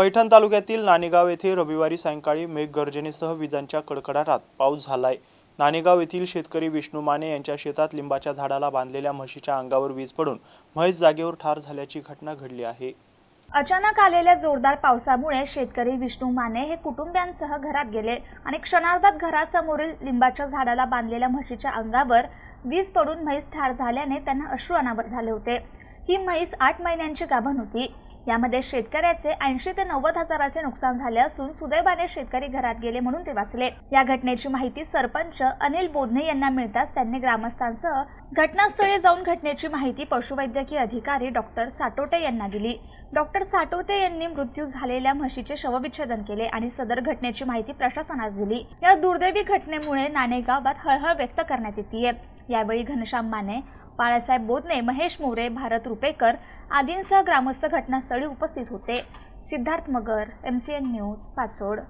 पैठण तालुक्यातील नाणेगाव येथे रविवारी सायंकाळी मेघगर्जनेसह विजांच्या कडकडाटात पाऊस झालाय. नाणेगाव येथील शेतकरी विष्णू माने यांच्या शेतात लिंबाच्या झाडाला बांधलेल्या म्हशीच्या अंगावर वीज पडून म्हैस जागेवर ठार झाल्याची घटना घडली आहे. अचानक आलेल्या जोरदार पावसामुळे शेतकरी विष्णू माने हे कुटुंबियांसह घरात गेले आणि क्षणार्धात घरासमोरील लिंबाच्या झाडाला बांधलेल्या म्हशीच्या अंगावर वीज पडून म्हैस ठार झाल्याने त्यांना अश्रू अनावर झाले होते. ही म्हैस आठ महिन्यांची गाभण होती. यामध्ये शेतकऱ्याचे ऐंशी ते नव्वद हजाराचे नुकसान झाले असून सुदैवाने शेतकरी घरात गेले म्हणून ते वाचले. या घटनेची माहिती सरपंच अनिल बोधने यांना मिळताच त्यांनी ग्रामस्थांसह घटनास्थळी जाऊन घटनेची माहिती पशुवैद्यकीय अधिकारी डॉक्टर साटोटे यांना दिली. डॉक्टर साटोटे यांनी मृत्यू झालेल्या म्हशीचे शवविच्छेदन केले आणि सदर घटनेची माहिती प्रशासनास दिली. या दुर्दैवी घटनेमुळे नाणेगावात हळहळ व्यक्त करण्यात येते यावेळी घनश्याम माने बाळासाहेब बोधने महेश मोरे भारत रुपेकर आदींसह ग्रामस्थ घटनास्थळी उपस्थित होते. Siddharth Magar M C N news Pachod.